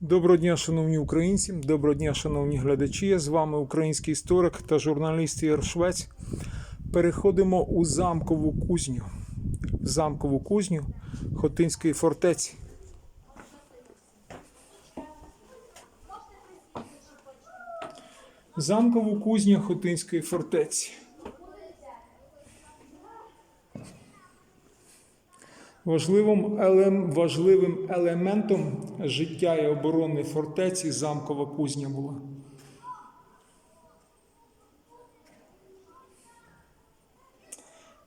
Доброго дня, шановні українці, доброго дня, шановні глядачі. З вами український історик та журналіст Ігор Швець. Переходимо у замкову кузню. Замкову кузню Хотинської фортеці. Замкову кузню Хотинської фортеці. Важливим, важливим елементом життя і оборони фортеці замкова кузня була.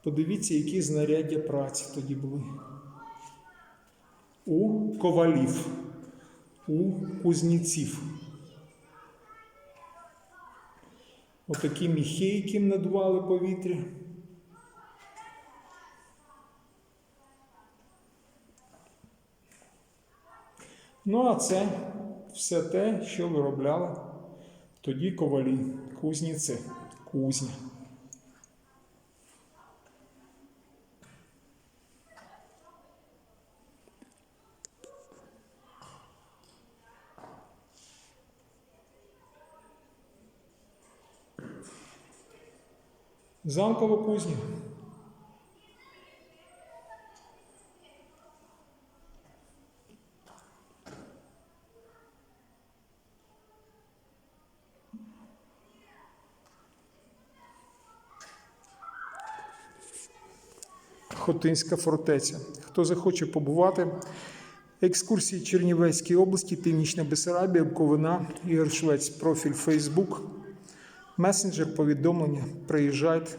Подивіться, які знаряддя праці тоді були. У ковалів, у кузніців. Отакі міхи, яким надували повітря. Ну, а це все те, що виробляли тоді ковалі, кузніці, кузня. Замкова кузня. Хотинська фортеця. Хто захоче побувати, екскурсії Чернівецької області, Північна Бесарабія, Ковина, Ігор Швець, профіль Фейсбук, месенджер, повідомлення. Приїжджайте.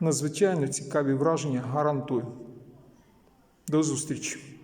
Надзвичайно цікаві враження, гарантую. До зустрічі!